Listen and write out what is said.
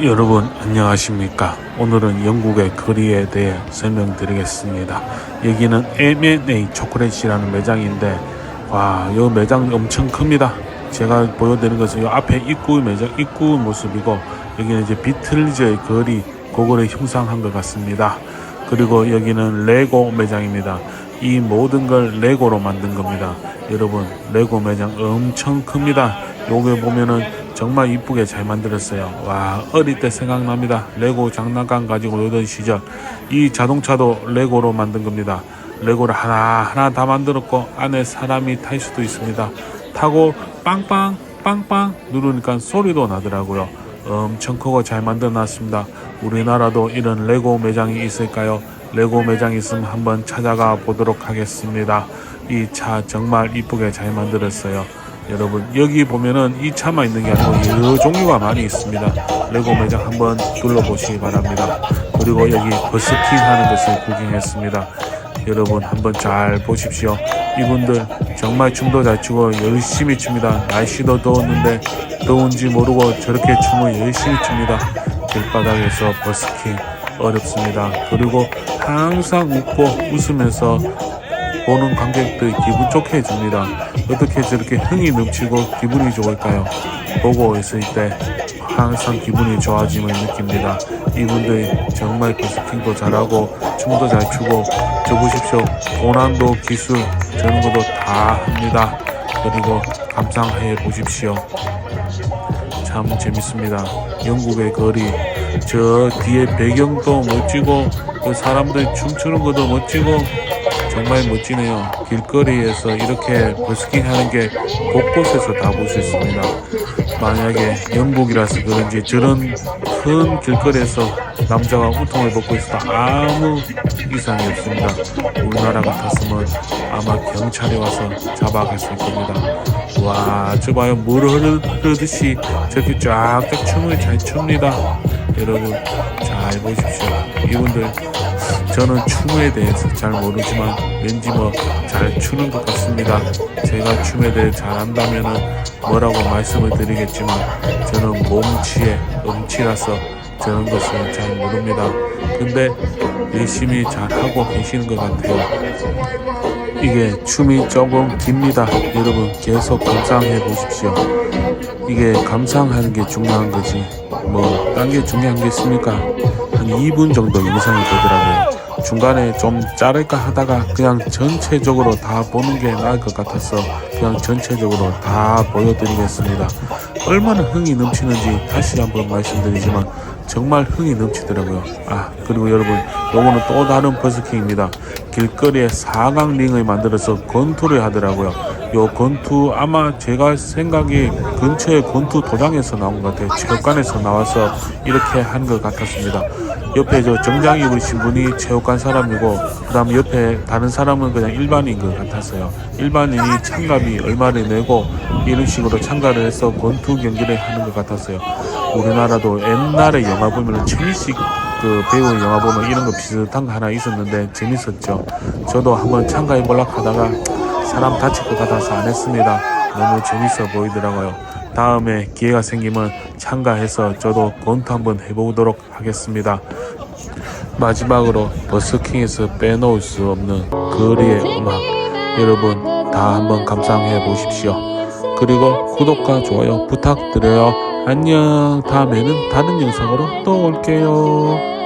여러분 안녕하십니까? 오늘은 영국의 거리에 대해 설명드리겠습니다. 여기는 M&A 초콜릿이라는 매장인데 와이 매장 엄청 큽니다. 제가 보여드리는 것은 이 앞에 입구 매장 입구 모습이고 여기는 이제 비틀즈의 거리 그거를 형상한 것 같습니다. 그리고 여기는 레고 매장입니다. 이 모든 걸 레고로 만든 겁니다. 여러분 레고 매장 엄청 큽니다. 요게 보면은 정말 이쁘게 잘 만들었어요. 와 어릴 때 생각납니다. 레고 장난감 가지고 놀던 시절 이 자동차도 레고로 만든 겁니다. 레고를 하나 하나 다 만들었고 안에 사람이 탈 수도 있습니다. 타고 빵빵 빵빵 누르니까 소리도 나더라고요. 엄청 크고 잘 만들어 놨습니다. 우리나라도 이런 레고 매장이 있을까요? 레고 매장 있으면 한번 찾아가 보도록 하겠습니다. 이 차 정말 이쁘게 잘 만들었어요. 여러분 여기 보면은 이 차만 있는 게 아니고 여러 종류가 많이 있습니다. 레고 매장 한번 둘러보시기 바랍니다. 그리고 여기 버스킹 하는 것을 구경했습니다. 여러분 한번 잘 보십시오. 이분들 정말 춤도 잘 추고 열심히 춥니다. 날씨도 더웠는데 더운지 모르고 저렇게 춤을 열심히 춥니다. 길바닥에서 버스킹 어렵습니다. 그리고 항상 웃고 웃으면서 보는 관객들 기분 좋게 해줍니다. 어떻게 저렇게 흥이 넘치고 기분이 좋을까요? 보고 있을 때 항상 기분이 좋아짐을 느낍니다. 이분들이 정말 버스킹도 잘하고 춤도 잘 추고 저 보십시오. 고난도 기술 저런 것도 다 합니다. 그리고 감상해 보십시오. 참 재밌습니다. 영국의 거리 저 뒤에 배경도 멋지고 그 사람들 춤추는 것도 멋지고 정말 멋지네요. 길거리에서 이렇게 버스킹 하는 게 곳곳에서 다 볼 수 있습니다. 만약에 영국이라서 그런지 저런 큰 길거리에서 남자가 우통을 벗고 있어도 아무 이상이 없습니다. 우리나라 같았으면 아마 경찰이 와서 잡아갔을 겁니다. 와, 저 봐요. 물 흐르듯이 저렇게 쫙쫙 춤을 잘 춥니다. 여러분, 잘 보십시오. 이분들 저는 춤에 대해서 잘 모르지만 왠지 뭐 잘 추는 것 같습니다. 제가 춤에 대해 잘 안다면은 뭐라고 말씀을 드리겠지만 저는 몸치에 음치라서 저런 것을 잘 모릅니다. 근데 열심히 잘 하고 계시는 것 같아요. 이게 춤이 조금 깁니다. 여러분 계속 감상해 보십시오. 이게 감상하는 게 중요한 거지. 뭐, 딴 게 중요한 게 있습니까? 한 2분 정도 영상이 되더라고요. 중간에 좀 자를까 하다가 그냥 전체적으로 다 보는 게 나을 것 같아서 그냥 전체적으로 다 보여드리겠습니다. 얼마나 흥이 넘치는지 다시 한번 말씀드리지만 정말 흥이 넘치더라고요. 아, 그리고 여러분, 요거는 또 다른 버스킹입니다. 길거리에 사각 링을 만들어서 권투를 하더라고요. 요 권투 아마 제가 생각이 근처에 권투 도장에서 나온 것 같아요. 체육관에서 나와서 이렇게 한 것 같았습니다. 옆에 저 정장 입으신 분이 체육관 사람이고 그다음 옆에 다른 사람은 그냥 일반인 것 같았어요. 일반인이 참가비 얼마를 내고 이런 식으로 참가를 해서 권투 경기를 하는 것 같았어요. 우리나라도 옛날에 영화 보면 최민식 그 배우 영화 보면 이런 거 비슷한 거 하나 있었는데 재밌었죠. 저도 한번 참가해 보려고 하다가 사람 다칠 것 같아서 안 했습니다. 너무 재밌어 보이더라고요. 다음에 기회가 생기면 참가해서 저도 권투 한번 해보도록 하겠습니다. 마지막으로 버스킹에서 빼놓을 수 없는 거리의 음악 여러분 다 한번 감상해 보십시오. 그리고 구독과 좋아요 부탁드려요. 안녕 다음에는 다른 영상으로 또 올게요.